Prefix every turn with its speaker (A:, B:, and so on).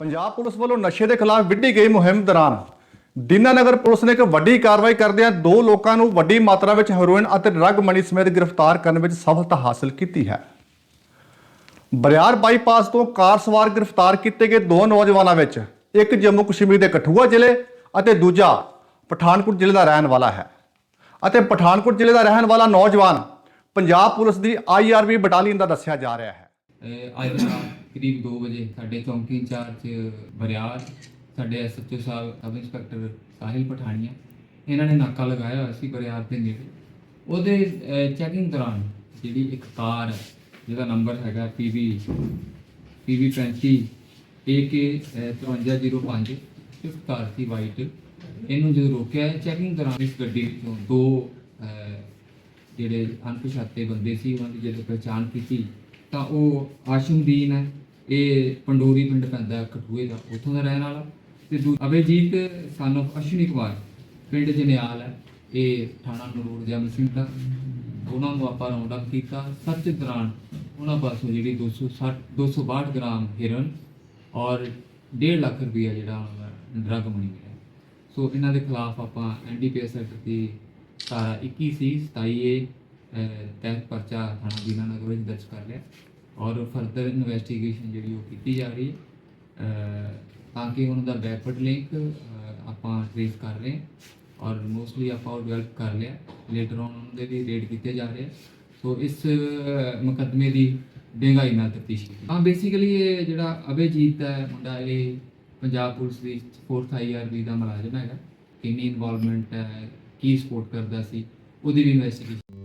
A: Punjab police ਵੱਲੋਂ ਨਸ਼ੇ ਦੇ ਖਿਲਾਫ ਵਿੱਢੀ ਗਈ ਮੁਹਿੰਮ ਦੌਰਾਨ ਦੀਨਾਨਗਰ ਪੁਲਿਸ ਨੇ ਇੱਕ ਵੱਡੀ ਕਾਰਵਾਈ ਕਰਦਿਆਂ ਦੋ ਲੋਕਾਂ ਨੂੰ ਵੱਡੀ ਮਾਤਰਾ ਵਿੱਚ ਹੈਰੋਇਨ ਅਤੇ ਡਰੱਗ ਮਨੀ ਸਮੇਤ ਗ੍ਰਿਫਤਾਰ ਕਰਨ ਵਿੱਚ ਸਫਲਤਾ ਹਾਸਲ ਕੀਤੀ ਹੈ। ਬਰਿਆਰ ਬਾਈਪਾਸ ਤੋਂ ਕਾਰ ਸਵਾਰ ਗ੍ਰਿਫਤਾਰ ਕੀਤੇ ਗਏ ਦੋ ਨੌਜਵਾਨਾਂ ਵਿੱਚ ਇੱਕ ਜੰਮੂ ਕਸ਼ਮੀਰ ਦੇ ਕਠੂਆ ਜ਼ਿਲ੍ਹੇ ਅਤੇ ਦੂਜਾ ਪਠਾਨਕੋਟ ਜ਼ਿਲ੍ਹੇ ਦਾ ਰਹਿਣ ਵਾਲਾ ਹੈ। ਅਤੇ ਪਠਾਨਕੋਟ ਜ਼ਿਲ੍ਹੇ ਦਾ ਰਹਿਣ ਵਾਲਾ ਨੌਜਵਾਨ ਪੰਜਾਬ ਪੁਲਿਸ ਦੀ ਆਈਆਰਬੀ ਬਟਾਲੀਅਨ ਦਾ ਦੱਸਿਆ ਜਾ ਰਿਹਾ ਹੈ।
B: ਕਰੀਬ 2 ਵਜੇ ਸਾਡੇ ਚੌਂਕੀ ਇੰਚਾਰਜ ਬਰਿਆਰ ਸਾਡੇ SHO sahib sub inspector Sahil Pathania ਇਹਨਾਂ ਨੇ ਨਾਕਾ ਲਗਾਇਆ ਹੋਇਆ ਸੀ ਬਰਿਆਰ ਦੇ ਨੇੜੇ। ਉਹਦੇ ਚੈਕਿੰਗ ਦੌਰਾਨ ਜਿਹੜੀ ਇੱਕ ਕਾਰ ਹੈ, ਜਿਹਦਾ ਨੰਬਰ ਹੈਗਾ PV PV 35 AK 5305 Swift car ਸੀ ਵਾਈਟ ਇਹਨੂੰ ਜਦੋਂ ਰੋਕਿਆ ਚੈਕਿੰਗ ਦੌਰਾਨ ਇਸ ਗੱਡੀ ਵਿੱਚੋਂ ਦੋ ਜਿਹੜੇ ਅਣਪਛਾਤੇ ਬੰਦੇ ਸੀ ਉਹਨਾਂ ਦੀ ਜਦੋਂ ਪਛਾਣ ਕੀਤੀ ਤਾਂ ਉਹ ਆਸ਼ਮਦੀਨ ਹੈ ਇਹ ਪੰਡੋਰੀ ਪਿੰਡ ਪੈਂਦਾ ਕਠੂਏ ਦਾ, ਉੱਥੋਂ ਦਾ ਰਹਿਣ ਵਾਲਾ। ਤੇ ਦੂ ਅਭਿਜੀਤ son ਅਸ਼ਵਨੀ ਕੁਮਾਰ, ਪਿੰਡ ਜਨਿਆਲ ਹੈ। ਇਹ ਥਾਣਾ ਨਰੂੜ ਜੈਮ ਸਿੰਘ ਦਾ। ਉਹਨਾਂ ਨੂੰ ਆਪਾਂ ਰਾਉਂਡ ਅਪ ਕੀਤਾ ਸੱਚ ਦੌਰਾਨ ਉਹਨਾਂ ਪਾਸੋਂ ਜਿਹੜੀ 260 262 ਗ੍ਰਾਮ ਹੀਰਨ ਔਰ 1.5 ਲੱਖ ਰੁਪਈਆ ਜਿਹੜਾ ਡਰਗ ਮਨੀ ਮਿਲਿਆ। ਸੋ ਇਹਨਾਂ ਦੇ ਖਿਲਾਫ ਆਪਾਂ ਐਨਡੀਪੀਐਸ ਐਕਟ ਦੀ ਧਾਰਾ 21 ਸੀ 27 ਏ ਅਹ, ਤਹਿਤ ਪਰਚਾ ਥਾਣਾ ਦੀਨਾਨਗਰ ਵਿੱਚ ਦਰਜ ਕਰ ਲਿਆ। ਔਰ ਫਰਦਰ ਇਨਵੈਸਟੀਗੇਸ਼ਨ ਜਿਹੜੀ ਉਹ ਕੀਤੀ ਜਾ ਰਹੀ ਹੈ। ਤਾਂ ਕਿ ਉਹਨਾਂ ਦਾ ਬੈਕਵਰਡ ਲਿੰਕ ਆਪਾਂ ਟ੍ਰੇਸ ਕਰ ਰਹੇ ਔਰ ਮੋਸਟਲੀ ਆਪਾਂ ਉਹ ਡਿਵੈਲਪ ਕਰ ਲਿਆ। ਲੇਟਰ ਔਨ ਉਹਨਾਂ ਦੇ ਵੀ ਰੇਡ ਕੀਤੇ ਜਾ ਰਹੇ ਸੋ ਇਸ ਅਹ, ਮੁਕੱਦਮੇ ਦੀ ਡੂੰਘਾਈ ਨਾਲ ਤਫਤੀਸ਼ ਕੀਤੀ। ਹਾਂ ਬੇਸਿਕਲੀ ਇਹ ਜਿਹੜਾ ਅਭਿਜੀਤ ਹੈ ਮੁੰਡਾ ਇਹ ਪੰਜਾਬ ਪੁਲਿਸ ਦੀ 4th ਆਈਆਰਬੀ ਦਾ ਮੁਲਾਜ਼ਮ ਹੈਗਾ। ਕਿੰਨੀ ਇਨਵੋਲਵਮੈਂਟ ਹੈ ਕੀ ਸਪੋਰਟ ਕਰਦਾ ਸੀ ਉਹਦੀ ਵੀ ਇਨਵੈਸਟੀਗੇਸ਼ਨ